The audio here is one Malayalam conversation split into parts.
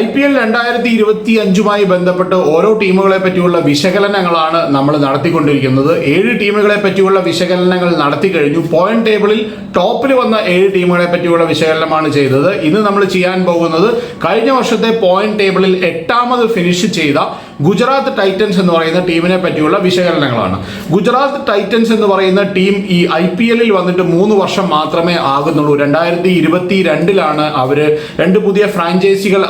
I P L രണ്ടായിരത്തി ഇരുപത്തി അഞ്ചുമായി ബന്ധപ്പെട്ട് ഓരോ ടീമുകളെ പറ്റിയുള്ള വിശകലനങ്ങളാണ് നമ്മൾ നടത്തിക്കൊണ്ടിരിക്കുന്നത്. ഏഴ് ടീമുകളെ പറ്റിയുള്ള വിശകലനങ്ങൾ നടത്തി കഴിഞ്ഞു. പോയിന്റ് ടേബിളിൽ ടോപ്പിൽ വന്ന ഏഴ് ടീമുകളെ പറ്റിയുള്ള വിശകലനമാണ് ചെയ്തത്. ഇന്ന് നമ്മൾ ചെയ്യാൻ പോകുന്നത് കഴിഞ്ഞ വർഷത്തെ പോയിന്റ് ടേബിളിൽ എട്ടാമത് ഫിനിഷ് ചെയ്ത ഗുജറാത്ത് ടൈറ്റൻസ് എന്ന് പറയുന്ന ടീമിനെ പറ്റിയുള്ള വിശകലനങ്ങളാണ്. ഗുജറാത്ത് ടൈറ്റൻസ് എന്ന് പറയുന്ന ടീം ഈ ഐ പി എല്ലിൽ വന്നിട്ട് മൂന്ന് വർഷം മാത്രമേ ആകുന്നുള്ളൂ. രണ്ടായിരത്തി ഇരുപത്തി രണ്ടിലാണ് അവർ രണ്ട് പുതിയ ഫ്രാഞ്ചൈസികൾ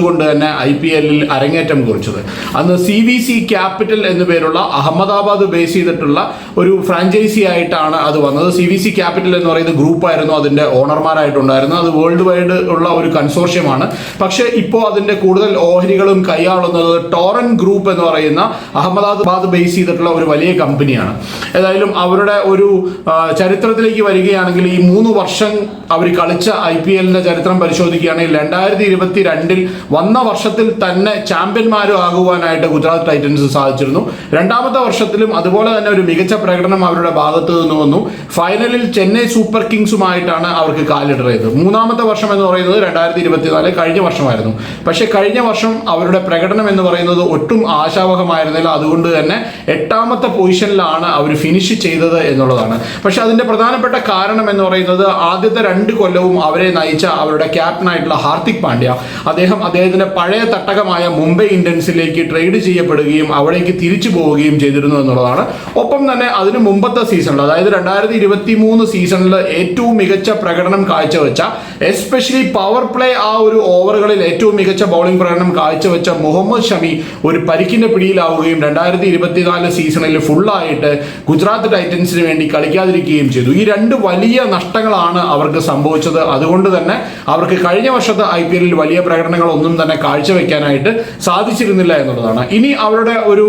കൊണ്ട് തന്നെ ഐ പി എല്ലിൽ അരങ്ങേറ്റം കുറിച്ചത്. അന്ന് സി വി സി ക്യാപിറ്റൽ എന്നു പേരുള്ള അഹമ്മദാബാദ് ബേസ് ചെയ്തിട്ടുള്ള ഒരു ഫ്രാഞ്ചൈസി ആയിട്ടാണ് അത് വന്നത്. സി വി സി ക്യാപിറ്റൽ എന്ന് പറയുന്ന ഗ്രൂപ്പായിരുന്നു അതിന്റെ ഓണർമാരായിട്ടുണ്ടായിരുന്നത്. അത് വേൾഡ് വൈഡ് ഉള്ള ഒരു കൺസോർഷ്യമാണ്. പക്ഷേ ഇപ്പോൾ അതിന്റെ കൂടുതൽ ഓഹരികളും കൈയാളുന്നത് ടോറൻ ഗ്രൂപ്പ് എന്ന് പറയുന്ന അഹമ്മദാബാദ് ബേസ് ചെയ്തിട്ടുള്ള ഒരു വലിയ കമ്പനിയാണ്. ഏതായാലും അവരുടെ ഒരു ചരിത്രത്തിലേക്ക് വരികയാണെങ്കിൽ ഈ മൂന്ന് വർഷം അവർ കളിച്ച ഐ പി എല്ലിന്റെ ചരിത്രം പരിശോധിക്കുകയാണെങ്കിൽ രണ്ടായിരത്തി ഇരുപത്തി രണ്ടിൽ വന്ന വർഷത്തിൽ തന്നെ ചാമ്പ്യന്മാരും ആകുവാനായിട്ട് ഗുജറാത്ത് ടൈറ്റൻസ് സാധിച്ചിരുന്നു. രണ്ടാമത്തെ വർഷത്തിലും അതുപോലെ തന്നെ ഒരു മികച്ച പ്രകടനം അവരുടെ ഭാഗത്തു നിന്ന് വന്നു. ഫൈനലിൽ ചെന്നൈ സൂപ്പർ കിങ്സുമായിട്ടാണ് അവർക്ക് കാലിടറിയത്. മൂന്നാമത്തെ വർഷം എന്ന് പറയുന്നത് രണ്ടായിരത്തി ഇരുപത്തിനാല് കഴിഞ്ഞ വർഷമായിരുന്നു. പക്ഷേ കഴിഞ്ഞ വർഷം അവരുടെ പ്രകടനം എന്ന് പറയുന്നത് ഒട്ടും ആശാവഹമായിരുന്നില്ല. അതുകൊണ്ട് തന്നെ എട്ടാമത്തെ പൊസിഷനിലാണ് അവർ ഫിനിഷ് ചെയ്തത് എന്നുള്ളതാണ്. പക്ഷെ അതിന്റെ പ്രധാനപ്പെട്ട കാരണം എന്ന് പറയുന്നത് ആദ്യത്തെ രണ്ട് കൊല്ലവും അവരെ നയിച്ച അവരുടെ ക്യാപ്റ്റനായിട്ടുള്ള ഹാർദിക് പാണ്ഡ്യ. അദ്ദേഹം അദ്ദേഹത്തിന്റെ പഴയ തട്ടകമായ മുംബൈ ഇന്ത്യൻസിലേക്ക് ട്രേഡ് ചെയ്യപ്പെടുകയും അവിടേക്ക് തിരിച്ചു പോവുകയും ചെയ്തിരുന്നു എന്നുള്ളതാണ്. ഒപ്പം തന്നെ അതിന് മുമ്പത്തെ സീസണിൽ അതായത് രണ്ടായിരത്തി ഇരുപത്തി മൂന്ന് സീസണിൽ ഏറ്റവും മികച്ച പ്രകടനം കാഴ്ചവെച്ച എസ്പെഷ്യലി പവർ പ്ലേ ആ ഒരു ഓവറുകളിൽ ഏറ്റവും മികച്ച ബൗളിംഗ് പ്രകടനം കാഴ്ചവെച്ച മുഹമ്മദ് ഷമി ഒരു പരിക്കിന്റെ പിടിയിലാവുകയും രണ്ടായിരത്തി ഇരുപത്തിനാല് സീസണിൽ ഫുള്ളായിട്ട് ഗുജറാത്ത് ടൈറ്റൻസിന് വേണ്ടി കളിക്കാതിരിക്കുകയും ചെയ്തു. ഈ രണ്ട് വലിയ നഷ്ടങ്ങളാണ് അവർക്ക് സംഭവിച്ചത്. അതുകൊണ്ട് തന്നെ അവർക്ക് കഴിഞ്ഞ വർഷത്തെ ഐ വലിയ പ്രകടനങ്ങളൊന്നും തന്നെ കാഴ്ചവെക്കാനായിട്ട് സാധിച്ചിരുന്നില്ല എന്നുള്ളതാണ്. ഇനി അവരുടെ ഒരു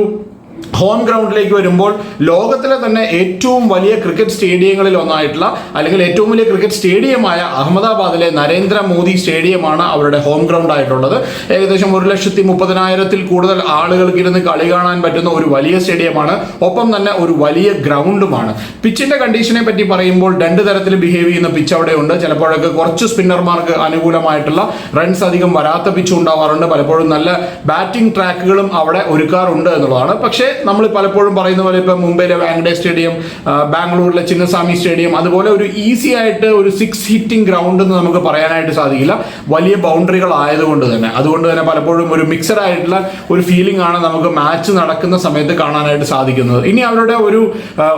ഹോം ഗ്രൗണ്ടിലേക്ക് വരുമ്പോൾ ലോകത്തിലെ തന്നെ ഏറ്റവും വലിയ ക്രിക്കറ്റ് സ്റ്റേഡിയങ്ങളിൽ ഒന്നായിട്ടുള്ള അല്ലെങ്കിൽ ഏറ്റവും വലിയ ക്രിക്കറ്റ് സ്റ്റേഡിയമായ അഹമ്മദാബാദിലെ നരേന്ദ്രമോദി സ്റ്റേഡിയമാണ് അവരുടെ ഹോം ഗ്രൗണ്ട് ആയിട്ടുള്ളത്. ഏകദേശം ഒരു ലക്ഷത്തി മുപ്പതിനായിരത്തിൽ കൂടുതൽ ആളുകൾക്ക് ഇരുന്ന് കളി കാണാൻ പറ്റുന്ന ഒരു വലിയ സ്റ്റേഡിയമാണ്. ഒപ്പം തന്നെ ഒരു വലിയ ഗ്രൗണ്ടുമാണ്. പിച്ചിന്റെ കണ്ടീഷനെ പറ്റി പറയുമ്പോൾ രണ്ട് തരത്തിൽ ബിഹേവ് ചെയ്യുന്ന പിച്ച് അവിടെ ഉണ്ട് ചിലപ്പോഴൊക്കെ കുറച്ച് സ്പിന്നർമാർക്ക് അനുകൂലമായിട്ടുള്ള റൺസ് അധികം വരാത്ത പിച്ച് ഉണ്ടാവാറുണ്ട്. പലപ്പോഴും നല്ല ബാറ്റിംഗ് ട്രാക്കുകളും അവിടെ ഒരുക്കാറുണ്ട് എന്നുള്ളതാണ്. പക്ഷേ നമ്മൾ പലപ്പോഴും പറയുന്ന പോലെ ഇപ്പം മുംബൈയിലെ വാങ്കഡേ സ്റ്റേഡിയം ബാംഗ്ലൂരിലെ ചിന്നസ്വാമി സ്റ്റേഡിയം അതുപോലെ ഒരു ഈസി ആയിട്ട് ഒരു സിക്സ് ഹിറ്റിംഗ് ഗ്രൗണ്ട് എന്ന് നമുക്ക് പറയാനായിട്ട് സാധിക്കില്ല. വലിയ ബൗണ്ടറികൾ ആയതുകൊണ്ട് തന്നെ. അതുകൊണ്ട് തന്നെ പലപ്പോഴും ഒരു മിക്സഡ് ആയിട്ടുള്ള ഒരു ഫീലിംഗ് ആണ് നമുക്ക് മാച്ച് നടക്കുന്ന സമയത്ത് കാണാനായിട്ട് സാധിക്കുന്നത്. ഇനി അവരുടെ ഒരു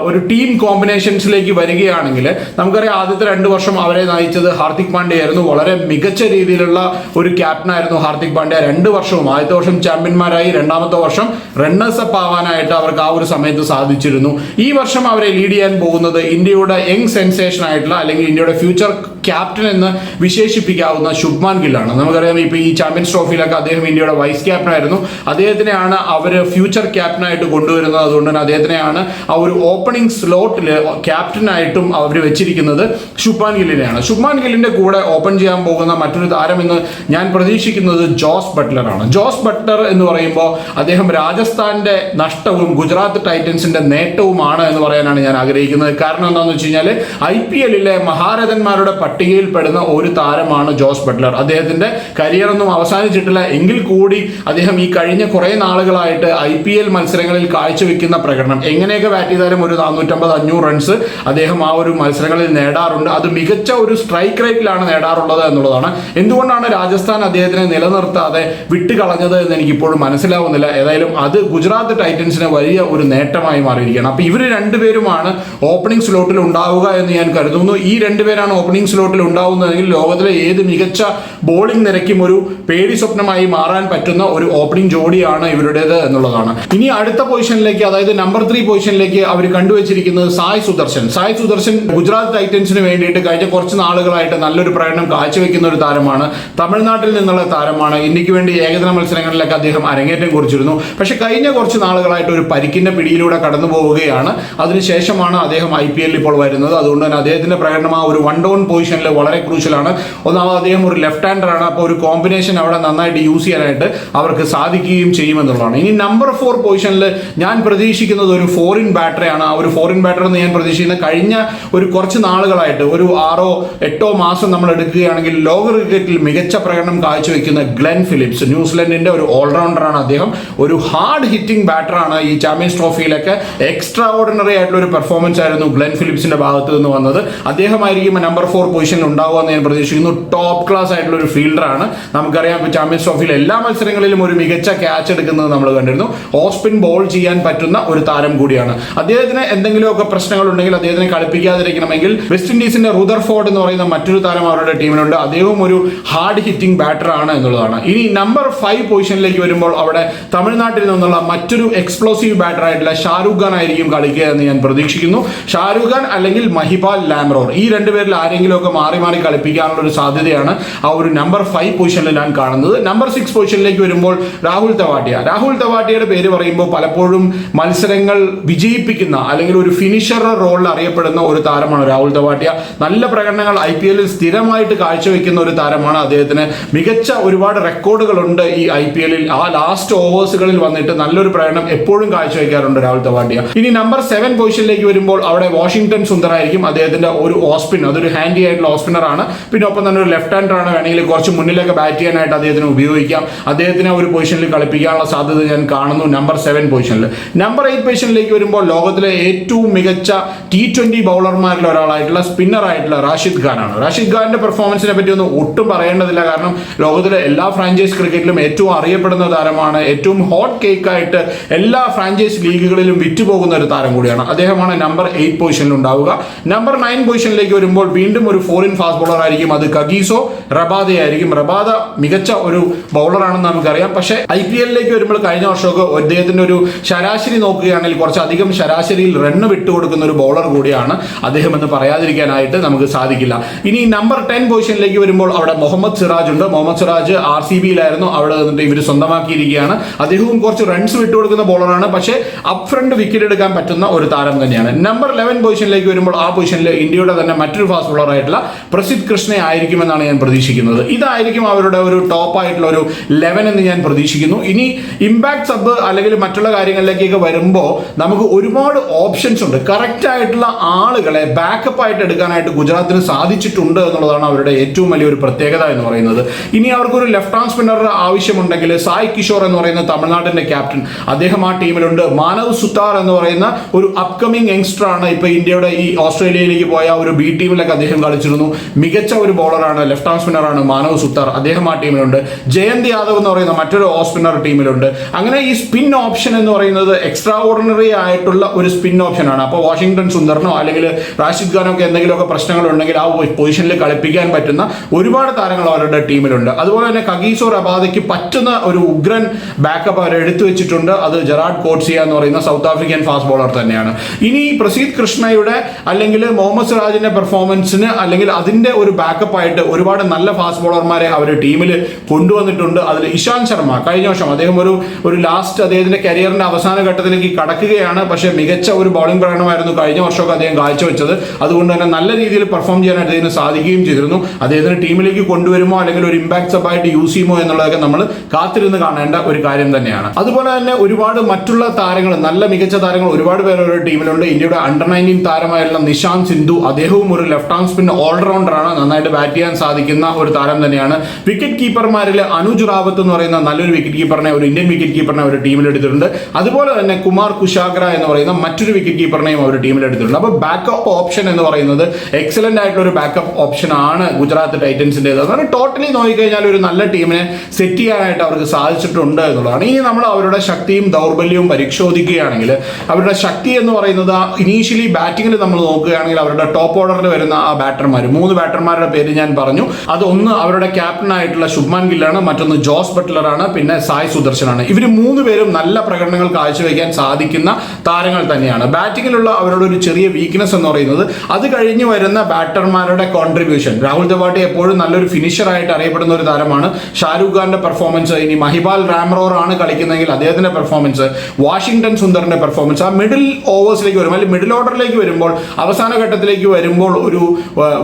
ഒരു ടീം കോമ്പിനേഷൻസിലേക്ക് വരികയാണെങ്കിൽ നമുക്കറിയാം ആദ്യത്തെ രണ്ട് വർഷം അവരെ നയിച്ചത് ഹാർദിക് പാണ്ഡ്യ ആയിരുന്നു. വളരെ മികച്ച രീതിയിലുള്ള ഒരു ക്യാപ്റ്റനായിരുന്നു ഹാർദിക് പാണ്ഡ്യ. രണ്ട് വർഷവും. ആദ്യത്തെ വർഷം ചാമ്പ്യന്മാരായി രണ്ടാമത്തെ വർഷം റണ്ണേഴ്സ് അപ്പ് ആവാനായിട്ട് അവർക്ക് ആ ഒരു സമയത്ത് സാധിച്ചിരുന്നു. ഈ വർഷം അവരെ ലീഡ് ചെയ്യാൻ പോകുന്നത് ഇന്ത്യയുടെ യങ് സെൻസേഷൻ ആയിട്ടുള്ള അല്ലെങ്കിൽ ഇന്ത്യയുടെ ഫ്യൂച്ചർ ക്യാപ്റ്റൻ എന്ന് വിശേഷിപ്പിക്കാവുന്ന ശുഭ്മാൻ ഗില്ലാണ്. നമുക്കറിയാം ഇപ്പോൾ ഈ ചാമ്പ്യൻസ് ട്രോഫിയിലൊക്കെ അദ്ദേഹം ഇന്ത്യയുടെ വൈസ് ക്യാപ്റ്റൻ ആയിരുന്നു. അദ്ദേഹത്തിനെയാണ് അവർ ഫ്യൂച്ചർ ക്യാപ്റ്റനായിട്ട് കൊണ്ടുവരുന്നത്. അതുകൊണ്ട് തന്നെ അദ്ദേഹത്തിനെയാണ് ആ ഒരു ഓപ്പണിംഗ് സ്ലോട്ടിൽ ക്യാപ്റ്റനായിട്ടും അവർ വെച്ചിരിക്കുന്നത് ശുഭ്മാൻ ഗില്ലിനെയാണ്. ശുഭ്മാൻ ഗില്ലിന്റെ കൂടെ ഓപ്പൺ ചെയ്യാൻ പോകുന്ന മറ്റൊരു താരം എന്ന് ഞാൻ പ്രതീക്ഷിക്കുന്നത് ജോസ് ബട്ട്ലറാണ് ജോസ് ബട്ട്ലർ എന്ന് പറയുമ്പോൾ അദ്ദേഹം രാജസ്ഥാന്റെ നഷ്ടവും ഗുജറാത്ത് ടൈറ്റൻസിന്റെ നേട്ടവുമാണ് എന്ന് പറയാനാണ് ഞാൻ ആഗ്രഹിക്കുന്നത്. കാരണം എന്താണെന്ന് വെച്ച് കഴിഞ്ഞാൽ ഐ പി എല്ലിലെ മഹാരഥന്മാരുടെ പട്ടികയിൽപ്പെടുന്ന ഒരു താരമാണ് ജോസ് ബട്ട്ലർ. അദ്ദേഹത്തിന്റെ കരിയറൊന്നും അവസാനിച്ചിട്ടില്ല. എങ്കിൽ കൂടി അദ്ദേഹം ഈ കഴിഞ്ഞ കുറേ നാളുകളായിട്ട് ഐ പി എൽ മത്സരങ്ങളിൽ കാഴ്ചവെക്കുന്ന പ്രകടനം. എങ്ങനെയൊക്കെ ബാറ്റ് ചെയ്താലും ഒരു നാനൂറ്റമ്പത് അഞ്ഞൂറ് റൺസ് അദ്ദേഹം ആ ഒരു മത്സരങ്ങളിൽ നേടാറുണ്ട്. അത് മികച്ച ഒരു സ്ട്രൈക്ക് റേറ്റിലാണ് നേടാറുള്ളത് എന്നുള്ളതാണ്. എന്തുകൊണ്ടാണ് രാജസ്ഥാൻ അദ്ദേഹത്തിനെ നിലനിർത്താതെ വിട്ടുകളഞ്ഞത് എന്ന് എനിക്കിപ്പോഴും മനസ്സിലാവുന്നില്ല. ഏതായാലും അത് ഗുജറാത്ത് ടൈറ്റൻസിന് വലിയ ഒരു നേട്ടമായി മാറിയിരിക്കുകയാണ്. അപ്പോൾ ഇവർ രണ്ടുപേരുമാണ് ഓപ്പണിംഗ് സ്ലോട്ടിൽ ഉണ്ടാവുക എന്ന് ഞാൻ കരുതുന്നു. ഈ രണ്ടുപേരാണ് ഓപ്പണിംഗ് സ്ലോട്ടിൽ ഉണ്ടാവുന്നതെങ്കിൽ ലോകത്തിലെ ഏത് മികച്ച ബോളിംഗ് നിരക്കും ഒരു പേടി സ്വപ്നമായി മാറാൻ പറ്റുന്ന ഒരു ഓപ്പണിംഗ് ജോഡിയാണ് ഇവരുടേത് എന്നുള്ളതാണ്. ഇനി അടുത്ത പൊസിഷനിലേക്ക് അതായത് നമ്പർ ത്രീ പൊസിഷനിലേക്ക് അവർ കണ്ടുവച്ചിരിക്കുന്നത് സായ് സുദർശൻ. സായ് സുദർശൻ ഗുജറാത്ത് ടൈറ്റൻസിന് വേണ്ടിയിട്ട് കഴിഞ്ഞ കുറച്ച് നാളുകളായിട്ട് നല്ലൊരു പ്രകടനം കാഴ്ചവെക്കുന്ന ഒരു താരമാണ്. തമിഴ്നാട്ടിൽ നിന്നുള്ള താരമാണ്. ഇന്ത്യയ്ക്ക് വേണ്ടി ഏകദിന മത്സരങ്ങളിലൊക്കെ അദ്ദേഹം അരങ്ങേറ്റം കുറിച്ചിരുന്നു. പക്ഷെ കഴിഞ്ഞ കുറച്ച് നാളുകളായിട്ട് ഒരു പരിക്കിന്റെ പിടിയിലൂടെ കടന്നു പോവുകയാണ്. അതിനുശേഷമാണ് അദ്ദേഹം ഐ പി എല്ലിൽ ഇപ്പോൾ വരുന്നത്. അതുകൊണ്ട് തന്നെ അദ്ദേഹത്തിന്റെ പ്രകടനം ആ ഒരു വൺ ഡൗൺ പൊസിഷൻ പൊസിഷനിൽ വളരെ ക്രൂഷ്യലാണ് ഒന്നാമത് അദ്ദേഹം ഒരു ലെഫ്റ്റ് ഹാൻഡറാണ് അപ്പോൾ ഒരു കോമ്പിനേഷൻ അവിടെ നന്നായിട്ട് യൂസ് ചെയ്യാനായിട്ട് അവർക്ക് സാധിക്കുകയും ചെയ്യുമെന്നുള്ളതാണ്. ഇനി നമ്പർ ഫോർ പൊസിഷനിൽ ഞാൻ പ്രതീക്ഷിക്കുന്നത് ഒരു ഫോറിൻ ബാറ്ററിയാണ് ആ ഒരു ഫോറിൻ ബാറ്ററി എന്ന് ഞാൻ പ്രതീക്ഷിക്കുന്നത് കഴിഞ്ഞ ഒരു കുറച്ച് നാളുകളായിട്ട് ഒരു ആറോ എട്ടോ മാസം നമ്മൾ എടുക്കുകയാണെങ്കിൽ ലോക ക്രിക്കറ്റിൽ മികച്ച പ്രകടനം കാഴ്ചവെക്കുന്ന ഗ്ലെൻ ഫിലിപ്സ് ന്യൂസിലൻഡിന്റെ ഒരു ഓൾറൗണ്ടറാണ് അദ്ദേഹം. ഒരു ഹാർഡ് ഹിറ്റിംഗ് ബാറ്ററാണ് ഈ ചാമ്പ്യൻസ് ട്രോഫിയിലൊക്കെ എക്സ്ട്രാ ഓർഡിനറി ആയിട്ടുള്ള ഒരു പെർഫോമൻസ് ആയിരുന്നു ഗ്ലെൻ ഫിലിപ്സിന്റെ ഭാഗത്ത് നിന്ന് വന്നത്. അദ്ദേഹമായിരിക്കും നമ്പർ ഫോർ പൊസിഷനിൽ ഉണ്ടാവുക എന്ന് ഞാൻ പ്രതീക്ഷിക്കുന്നു. ടോപ്പ് ക്ലാസ് ആയിട്ടുള്ള ഒരു ഫീൽഡറാണ് നമുക്കറിയാം ഇപ്പോൾ ചാമ്പ്യൻസ് ട്രോഫിയിൽ എല്ലാ മത്സരങ്ങളിലും ഒരു മികച്ച ക്യാച്ച് എടുക്കുന്നത് നമ്മൾ കണ്ടിരുന്നു. ഓസ്പിൻ ബോൾ ചെയ്യാൻ പറ്റുന്ന ഒരു താരം കൂടിയാണ്. അദ്ദേഹത്തിന് എന്തെങ്കിലുമൊക്കെ പ്രശ്നങ്ങൾ ഉണ്ടെങ്കിൽ അദ്ദേഹത്തിനെ കളിപ്പിക്കാതിരിക്കണമെങ്കിൽ വെസ്റ്റ് ഇൻഡീസിന്റെ റുദർഫോർഡ് എന്ന് പറയുന്ന മറ്റൊരു താരം അവരുടെ ടീമിലുണ്ട്. അദ്ദേഹവും ഒരു ഹാർഡ് ഹിറ്റിംഗ് ബാറ്റർ ആണ് എന്നുള്ളതാണ്. ഇനി നമ്പർ ഫൈവ് പൊസിഷനിലേക്ക് വരുമ്പോൾ അവിടെ തമിഴ്നാട്ടിൽ നിന്നുള്ള മറ്റൊരു എക്സ്പ്ലോസീവ് ബാറ്റർ ആയിട്ടുള്ള ഷാരൂഖ് ഖാൻ ആയിരിക്കും കളിക്കുക എന്ന് ഞാൻ പ്രതീക്ഷിക്കുന്നു. ഷാരൂഖ് ഖാൻ അല്ലെങ്കിൽ മഹിപാൽ ലാംറോർ ഈ രണ്ടുപേരിൽ ആരെങ്കിലുമൊക്കെ മാറി മാറി കളിപ്പിക്കാനുള്ള ഒരു സാധ്യതയാണ് ആ ഒരു നമ്പർ ഫൈവ് പൊസിഷനിൽ ഞാൻ കാണുന്നത്. നമ്പർ സിക്സ് പൊസിഷനിലേക്ക് വരുമ്പോൾ രാഹുൽ തവാട്ടിയ. രാഹുൽ തവാട്ടിയുടെ പേര് പറയുമ്പോൾ പലപ്പോഴും മത്സരങ്ങൾ വിജയിപ്പിക്കുന്ന അല്ലെങ്കിൽ ഒരു ഫിനിഷർ റോളിൽ അറിയപ്പെടുന്ന ഒരു താരമാണ് രാഹുൽ തവാട്ടിയ. നല്ല പ്രകടനങ്ങൾ ഐ പി എല്ലിൽ സ്ഥിരമായിട്ട് കാഴ്ചവെക്കുന്ന ഒരു താരമാണ് അദ്ദേഹത്തിന്. മികച്ച ഒരുപാട് റെക്കോർഡുകളുണ്ട് ഈ ഐ പി എല്ലിൽ ആ ലാസ്റ്റ് ഓവേഴ്സുകളിൽ വന്നിട്ട് നല്ലൊരു പ്രകടനം എപ്പോഴും കാഴ്ചവെക്കാറുണ്ട് രാഹുൽ തവാട്ടിയ. ഇനി നമ്പർ സെവൻ പൊസിഷനിലേക്ക് വരുമ്പോൾ അവിടെ വാഷിംഗ്ടൺ സുന്ദറായിരിക്കും അദ്ദേഹത്തിന്റെ ഒരു ഓസ്പിൻ അതൊരു ഹാൻഡി ആയിട്ടുള്ള ഓസ്പിനർ ആണ്. പിന്നെ ഒപ്പം തന്നെ ഒരു ലെഫ്റ്റ് ഹാൻഡ് ആണ്. വേണമെങ്കിൽ കുറച്ച് മുന്നിലൊക്കെ ബാറ്റ് ചെയ്യാനായിട്ട് അദ്ദേഹത്തിന് ഉപയോഗിക്കാം. അദ്ദേഹത്തിന് ഒരു പൊസിഷനിൽ കളിപ്പിക്കാനുള്ള സാധ്യത ഞാൻ കാണുന്നു. നമ്പർ സെവൻ പൊസിഷനിൽ നമ്പർ എയ്റ്റ് പൊസിഷനിലേക്ക് വരുമ്പോൾ ലോകത്തിലെ ഏറ്റവും മികച്ച ടി ട്വന്റി ബൗളർമാരിൽ ഒരാളായിട്ടുള്ള സ്പിന്നർ ആയിട്ടുള്ള റാഷിദ് ഖാനാണ് റാഷിദ് ഖാന്റെ പെർഫോമൻസിനെ പറ്റി ഒന്നും ഒട്ടും പറയേണ്ടതില്ല. കാരണം ലോകത്തിലെ എല്ലാ ഫ്രാഞ്ചൈസ് ക്രിക്കറ്റിലും ഏറ്റവും അറിയപ്പെടുന്ന താരമാണ്. ഏറ്റവും ഹോട്ട് കേക്ക് ആയിട്ട് എല്ലാ ഫ്രാഞ്ചൈസ് ലീഗുകളിലും വിറ്റുപോകുന്ന ഒരു താരം കൂടിയാണ്. അദ്ദേഹമാണ് നമ്പർ എയ്റ്റ് പൊസിഷനിൽ ഉണ്ടാവുക. നമ്പർ നയൻ പൊസിഷനിലേക്ക് വരുമ്പോൾ വീണ്ടും ഒരു ഫോറിൻ ഫാസ്റ്റ് ബോളർ ആയിരിക്കും അത് കഗീസോ റബാദ ആയിരിക്കും. റബാദ മികച്ച ഒരു ബൗളറാണെന്ന് നമുക്കറിയാം. പക്ഷേ ഐ പി എല്ലിലേക്ക് വരുമ്പോൾ കഴിഞ്ഞ വർഷമൊക്കെ അദ്ദേഹത്തിന്റെ ഒരു ശരാശരി നോക്കുകയാണെങ്കിൽ കുറച്ചധികം ശരാശരിയിൽ റണ്ണ് വിട്ടുകൊടുക്കുന്ന ഒരു ബൗളർ കൂടിയാണ് അദ്ദേഹം എന്ന് പറയാതിരിക്കാനായിട്ട് നമുക്ക് സാധിക്കില്ല. ഇനി നമ്പർ ടെൻ പൊസിഷനിലേക്ക് വരുമ്പോൾ അവിടെ മുഹമ്മദ് സിറാജ് ഉണ്ട്. മുഹമ്മദ് സിറാജ് ആർ സി ബിയിലായിരുന്നു. അവിടെ നിന്നിട്ട് ഇവർ സ്വന്തമാക്കിയിരിക്കുകയാണ്. അദ്ദേഹവും കുറച്ച് റൺസ് വിട്ടുകൊടുക്കുന്ന ബോളറാണ് പക്ഷേ അപ് ഫ്രണ്ട് വിക്കറ്റ് എടുക്കാൻ പറ്റുന്ന ഒരു താരം തന്നെയാണ്. നമ്പർ ലെവൻ പൊസിഷനിലേക്ക് വരുമ്പോൾ ആ പൊസിഷനിൽ ഇന്ത്യയുടെ തന്നെ മറ്റൊരു ഫാസ്റ്റ് ബോളർ ആയിട്ടുള്ള പ്രസിദ്ധ് കൃഷ്ണ ആയിരിക്കുമെന്നാണ് ഞാൻ പ്രതീക്ഷിക്കുന്നത്. ഇതായിരിക്കും അവരുടെ ഒരു ടോപ്പ് ആയിട്ടുള്ള ഒരു ലെവൻ എന്ന് ഞാൻ പ്രതീക്ഷിക്കുന്നു. ഇനി ഇമ്പാക്ട് സബ് അല്ലെങ്കിൽ മറ്റുള്ള കാര്യങ്ങളിലേക്കൊക്കെ വരുമ്പോൾ നമുക്ക് ഒരുപാട് ഓപ്ഷൻസ് ഉണ്ട്. കറക്റ്റ് ആയിട്ടുള്ള ആളുകളെ ബാക്കപ്പ് ആയിട്ട് എടുക്കാനായിട്ട് ഗുജറാത്തിന് സാധിച്ചിട്ടുണ്ട് എന്നുള്ളതാണ് അവരുടെ ഏറ്റവും വലിയൊരു പ്രത്യേകത എന്ന് പറയുന്നത്. ഇനി അവർക്കൊരു ലെഫ്റ്റ് ഹാൻഡ് സ്പിന്നർ ആവശ്യമുണ്ടെങ്കിൽ സായ് കിഷോർ എന്ന് പറയുന്ന തമിഴ്നാടിന്റെ ക്യാപ്റ്റൻ അദ്ദേഹം ആ ടീമിലുണ്ട് മാനവ് സുത്താർ എന്ന് പറയുന്ന ഒരു അപ്കമിങ് യങ്സ്റ്റർ ആണ് ഇപ്പൊ ഇന്ത്യയുടെ ഈ ഓസ്ട്രേലിയയിലേക്ക് പോയ ഒരു ബി ടീമിലൊക്കെ അദ്ദേഹം കളിച്ചിരുന്നു. മികച്ച ഒരു ബോളറാണ് ലെഫ്റ്റ് ഹാൻഡ് സ്പിന്നറാണ് മാനവ് സുത്താർ. അദ്ദേഹം ആ ടീമിലുണ്ട്. ജയന്ത് യാദവ് എന്ന് പറയുന്ന മറ്റൊരു ഓഫ് സ്പിന്നർ ടീമിലുണ്ട്. അങ്ങനെ ഈ സ്പിൻ ഓപ്ഷൻ എന്ന് പറയുന്നത് എക്സ്ട്രാ ഓർഡിനറി ആയിട്ടുള്ള ഒരു സ്പിൻ ഓപ്ഷനാണ് അപ്പോൾ വാഷിംഗ്ടൺ സുന്ദറിനോ അല്ലെങ്കിൽ റാഷിദ് ഖാനോ ഒക്കെ എന്തെങ്കിലുമൊക്കെ പ്രശ്നങ്ങളുണ്ടെങ്കിൽ ആ പൊസിഷനിൽ കളിപ്പിക്കാൻ പറ്റുന്ന ഒരുപാട് താരങ്ങൾ അവരുടെ ടീമിലുണ്ട്. അതുപോലെ തന്നെ കഗീസോ റബാദയ്ക്ക് പറ്റുന്ന ഒരു ഉഗ്രൻ ബാക്കപ്പ് അവർ എടുത്തു വെച്ചിട്ടുണ്ട്. അത് ജെറാഡ് കോട്സിയ എന്ന് പറയുന്ന സൗത്ത് ആഫ്രിക്കൻ ഫാസ്റ്റ് ബോളർ തന്നെയാണ്. ഇനി പ്രസീദ് കൃഷ്ണയുടെ അല്ലെങ്കിൽ മുഹമ്മദ് സിറാജിന്റെ പെർഫോമൻസിന് അല്ലെങ്കിൽ അതിന്റെ ഒരു ബാക്കപ്പ് ആയിട്ട് ഒരുപാട് നല്ല ഫാസ്റ്റ് ബോളർമാരെ അവർ ടീമിൽ കൊണ്ടുവന്നിട്ടുണ്ട്. അതിൽ ഇഷാന്ത് ശർമ്മ കഴിഞ്ഞ വർഷം അദ്ദേഹം ഒരു ഒരു ലാസ്റ്റ് അദ്ദേഹത്തിന്റെ കരിയറിന്റെ അവസാന ഘട്ടത്തിലേക്ക് കടക്കുകയാണ്. പക്ഷേ മികച്ച ഒരു ബൗളിംഗ് പ്രകടനമായിരുന്നു കഴിഞ്ഞ വർഷമൊക്കെ അദ്ദേഹം കാഴ്ചവെച്ചത്. അതുകൊണ്ട് തന്നെ നല്ല രീതിയിൽ പെർഫോം ചെയ്യാൻ അദ്ദേഹത്തിന് സാധിക്കുകയും ചെയ്തിരുന്നു. അദ്ദേഹത്തിന് ടീമിലേക്ക് കൊണ്ടുവരുമോ അല്ലെങ്കിൽ ഒരു ഇമ്പാക്ട് സബ് ആയിട്ട് യൂസ് ചെയ്യുമോ എന്നുള്ളതൊക്കെ നമ്മൾ കാത്തിരുന്ന് കാണേണ്ട ഒരു കാര്യം തന്നെയാണ്. അതുപോലെ തന്നെ ഒരുപാട് മറ്റുള്ള താരങ്ങൾ നല്ല മികച്ച താരങ്ങൾ ഒരുപാട് പേർ ഒരു ടീമിലുണ്ട് ഇന്ത്യയുടെ അണ്ടർ നയന്റീൻ താരമായിരുന്ന നിഷാന്ത് സിന്ധു അദ്ദേഹവും ഒരു ലെഫ്റ്റ് ഹാൻഡ് സ്പിൻ ഓൾറൗണ്ടറാണ് നന്നായിട്ട് ബാറ്റ് ചെയ്യാൻ സാധിക്കുന്ന ഒരു താരം തന്നെയാണ്. വിക്കറ്റ് കീപ്പർമാരിൽ അനുജ് റാവത്ത് എന്ന് പറയുന്ന നല്ലൊരു വിക്കറ്റ് കീപ്പറിനെ ഒരു ഇന്ത്യൻ വിക്കറ്റ് കീപ്പറിനെ ഒരു ടീമിൽ എടുത്തിട്ടുണ്ട്. അതുപോലെ തന്നെ കുമാർ കുശാഗ്ര എന്ന് പറയുന്ന മറ്റൊരു വിക്കറ്റ് കീപ്പറിനെയും അവർ ടീമിൽ എടുത്തിട്ടുണ്ട്. അപ്പോൾ ബാക്കപ്പ് ഓപ്ഷൻ എന്ന് പറയുന്നത് എക്സലന്റ് ആയിട്ടുള്ള ഒരു ബാക്കപ്പ് ഓപ്ഷൻ ആണ് ഗുജറാത്ത് ടൈറ്റൻസിന്റെത് അതാണ് ടോട്ടലി നോക്കിക്കഴിഞ്ഞാൽ ഒരു നല്ല ടീമിനെ സെറ്റ് ചെയ്യാനായിട്ട് അവർക്ക് സാധിച്ചിട്ടുണ്ട് എന്നുള്ളതാണ്. ഇനി നമ്മൾ അവരുടെ ശക്തിയും ദൗർബല്യവും പരിശോധിക്കുകയാണെങ്കിൽ അവരുടെ ശക്തി എന്ന് പറയുന്നത് ഇനീഷ്യലി ബാറ്റിങ്ങിൽ നമ്മൾ നോക്കുകയാണെങ്കിൽ അവരുടെ ടോപ്പ് ഓർഡറിൽ വരുന്ന ആ ബാറ്റർമാർ മൂന്ന് ബാറ്റർമാരുടെ പേര് ഞാൻ പറഞ്ഞു. അത് ഒന്ന് അവരുടെ ക്യാപ്റ്റൻ ആയിട്ടുള്ള ശുഭ്മാൻ ഗില്ലാണ് മറ്റൊന്ന് ജോസ് ബട്ട്ലറാണ് പിന്നെ സായ് സുദർശനാണ്. ഇവർ മൂന്ന് പേരും നല്ല പ്രകടനങ്ങൾ കാഴ്ചവെക്കാൻ സാധിക്കുന്ന താരങ്ങൾ തന്നെയാണ്. ബാറ്റിങ്ങിലുള്ള അവരുടെ ഒരു ചെറിയ വീക്ക്നെസ് എന്ന് പറയുന്നത് അത് കഴിഞ്ഞ് വരുന്ന ബാറ്റർമാരുടെ കോൺട്രിബ്യൂഷൻ രാഹുൽ ദവാട്ടി എപ്പോഴും നല്ലൊരു ഫിനിഷർ ആയിട്ട് അറിയപ്പെടുന്ന ഒരു താരമാണ്. ഷാരൂഖ് ഖാന്റെ പെർഫോമൻസ് ഇനി മഹിബാൽ റാംറോർ ആണ് കളിക്കുന്നതെങ്കിൽ അദ്ദേഹത്തിന്റെ പെർഫോമൻസ് വാഷിംഗ്ടൺ സുന്ദറിന്റെ പെർഫോമൻസ് ആ മിഡിൽ ഓവേഴ്സിലേക്ക് വരും അല്ലെങ്കിൽ മിഡിൽ ഓർഡറിലേക്ക് വരുമ്പോൾ അവസാന ഘട്ടത്തിലേക്ക് വരുമ്പോൾ ഒരു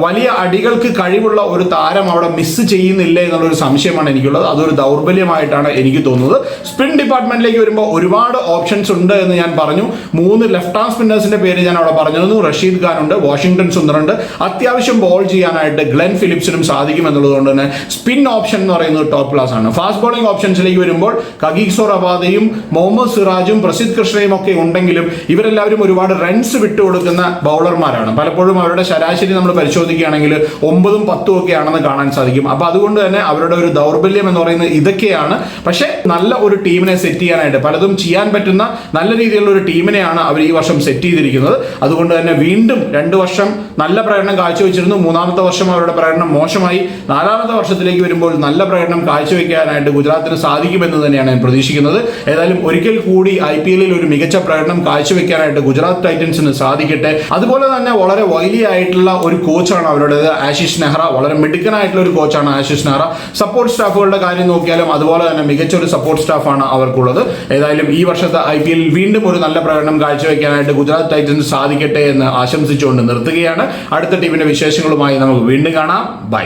വലിയ അടികൾക്ക് കഴിവുള്ള ഒരു താരം അവിടെ മിസ് ചെയ്യുന്നില്ല എന്നുള്ളൊരു സംശയമാണ് എനിക്കുള്ളത്. അതൊരു ദൗർബല്യമായിട്ടാണ് എനിക്ക് തോന്നുന്നത്. സ്പിൻ ഡിപ്പാർട്ട്മെന്റിലേക്ക് വരുമ്പോൾ ഒരുപാട് ഓപ്ഷൻസ് ഉണ്ട് എന്ന് ഞാൻ പറഞ്ഞു. മൂന്ന് ലെഫ്റ്റ് ആം സ്പിന്നേഴ്സിന്റെ പേര് ഞാൻ അവിടെ പറഞ്ഞിരുന്നു. റഷീദ് ഖാൻ ഉണ്ട് വാഷിംഗ്ടൺ സുന്ദറുണ്ട്. അത്യാവശ്യം ബോൾ ചെയ്യാനായിട്ട് ഗ്ലെൻ ഫിലിപ്സിനും സാധിക്കും എന്നുള്ളതുകൊണ്ട് തന്നെ സ്പിൻ ഓപ്ഷൻ എന്ന് പറയുന്നത് ടോപ്പ് ക്ലാസ് ആണ്. ഫാസ്റ്റ് ബോളിംഗ് ഓപ്ഷൻസിലേക്ക് വരുമ്പോൾ കഗീസോർ അബാദയും മുഹമ്മദ് സിറാജും പ്രസിദ്ധ് കൃഷ്ണയും ഒക്കെ ഉണ്ടെങ്കിലും ഇവരെല്ലാവരും ഒരുപാട് റൺസ് വിട്ടുകൊടുക്കുന്ന ബൗളർമാരാണ് പലപ്പോഴും അവരുടെ ശരാശരി നമ്മൾ പരിശോധിക്കുകയാണെങ്കിൽ ഒമ്പതും പത്തും ഒക്കെ ആണെന്ന് കാണാൻ സാധിക്കും. അപ്പൊ അതുകൊണ്ട് തന്നെ അവരുടെ ഒരു ദൗർബല്യം എന്ന് പറയുന്നത് ഇതൊക്കെയാണ്. പക്ഷേ നല്ല ഒരു ടീമിനെ സെറ്റ് ചെയ്യാനായിട്ട് പലതും ചെയ്യാൻ പറ്റുന്ന നല്ല രീതിയിലുള്ള ഒരു ടീമിനെയാണ് അവർ ഈ വർഷം സെറ്റ് ചെയ്തിരിക്കുന്നത്. അതുകൊണ്ട് തന്നെ വീണ്ടും രണ്ട് വർഷം നല്ല പ്രകടനം കാഴ്ചവെച്ചിരുന്നു. മൂന്നാമത്തെ വർഷം അവരുടെ പ്രകടനം മോശമായി. നാലാമത്തെ വർഷത്തിലേക്ക് വരുമ്പോൾ നല്ല പ്രകടനം കാഴ്ചവെക്കാനായിട്ട് ഗുജറാത്തിന് സാധിക്കുമെന്ന് തന്നെയാണ് ഞാൻ പ്രതീക്ഷിക്കുന്നത്. ഏതായാലും ഒരിക്കൽ കൂടി ഐ പി എല്ലിൽ ഒരു മികച്ച പ്രകടനം കാഴ്ചവെക്കാനായിട്ട് ഗുജറാത്ത് ടൈറ്റൻസിന് സാധിക്കട്ടെ. അതുപോലെ തന്നെ വളരെ വൈലിയായിട്ടുള്ള ഒരു ഒരു കോച്ചാണ് അവരുടേത്. ആശിഷ് നെഹ്റ വളരെ മിടുക്കനായിട്ടുള്ള ഒരു കോച്ചാണ് ആശിഷ് നെഹ്റ. സപ്പോർട്ട് സ്റ്റാഫുകളുടെ കാര്യം നോക്കിയാലും അതുപോലെ തന്നെ മികച്ച ഒരു സപ്പോർട്ട് സ്റ്റാഫാണ് അവർക്കുള്ളത്. ഏതായാലും ഈ വർഷത്തെ ഐ പി എൽ വീണ്ടും ഒരു നല്ല പ്രകടനം കാഴ്ചവെക്കാനായിട്ട് ഗുജറാത്ത് ടൈറ്റൻസ് സാധിക്കട്ടെ എന്ന് ആശംസിച്ചുകൊണ്ട് നിർത്തുകയാണ്. അടുത്ത ടീമിന്റെ വിശേഷങ്ങളുമായി നമുക്ക് വീണ്ടും കാണാം. ബൈ